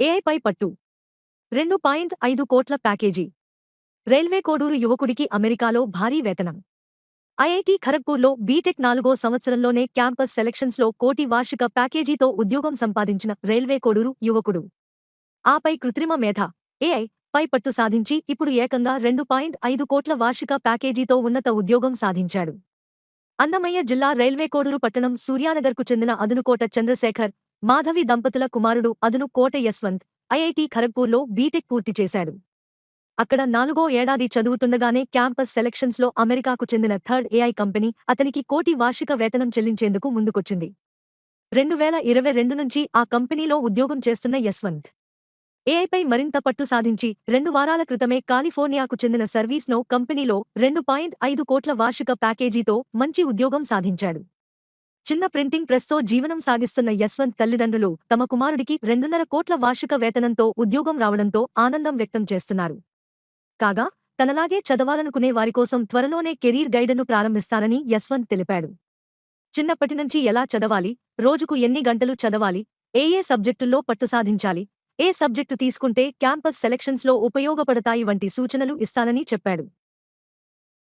ఏఐపై పట్టు. రెండు పాయింట్ ఐదు కోట్ల ప్యాకేజీ. రైల్వే కోడూరు యువకుడికి అమెరికాలో భారీ వేతనం. ఐఐటి ఖరగ్పూర్లో బీటెక్ నాలుగో సంవత్సరంలోనే క్యాంపస్ సెలక్షన్స్లో కోటి వార్షిక ప్యాకేజీతో ఉద్యోగం సంపాదించిన రైల్వే కోడూరు యువకుడు. ఆపై కృత్రిమ మేధ ఏఐ పై పట్టు సాధించి ఇప్పుడు ఏకంగా రెండు పాయింట్ ఐదు కోట్ల వార్షిక ప్యాకేజీతో ఉన్నత ఉద్యోగం సాధించాడు. అన్నమయ్య జిల్లా రైల్వే కోడూరు పట్టణం సూర్యానగర్కు చెందిన అదునుకోట చంద్రశేఖర్ మాధవి దంపతుల కుమారుడు అదును కోట యశ్వంత్ ఐఐటి ఖరగ్పూర్లో బీటెక్ పూర్తి చేశాడు. అక్కడ నాలుగో ఏడాది చదువుతుండగానే క్యాంపస్ సెలక్షన్స్లో అమెరికాకు చెందిన థర్డ్ ఏఐ కంపెనీ అతనికి కోటి వార్షిక వేతనం చెల్లించేందుకు ముందుకొచ్చింది. రెండు వేల ఇరవై రెండు నుంచి ఆ కంపెనీలో ఉద్యోగం చేస్తున్న యశ్వంత్ ఏఐపై మరింత పట్టు సాధించి రెండు వారాల క్రితమే కాలిఫోర్నియాకు చెందిన సర్వీస్నో కంపెనీలో రెండు పాయింట్ ఐదు కోట్ల వార్షిక ప్యాకేజీతో మంచి ఉద్యోగం సాధించాడు. చిన్న ప్రింటింగ్ ప్రెస్తో జీవనం సాగిస్తున్న యశ్వంత్ తల్లిదండ్రులు తమ కుమారుడికి రెండున్నర కోట్ల వార్షిక వేతనంతో ఉద్యోగం రావడంతో ఆనందం వ్యక్తం చేస్తున్నారు. కాగా తనలాగే చదవాలనుకునే వారికోసం త్వరలోనే కెరీర్ గైడను ప్రారంభిస్తానని యశ్వంత్ తెలిపాడు. చిన్నప్పటినుంచి ఎలా చదవాలి రోజుకు ఎన్ని గంటలు చదవాలి ఏ ఏ సబ్జెక్టుల్లో పట్టు సాధించాలి ఏ సబ్జెక్టు తీసుకుంటే క్యాంపస్ సెలెక్షన్స్లో ఉపయోగపడతాయి వంటి సూచనలు ఇస్తానని చెప్పాడు.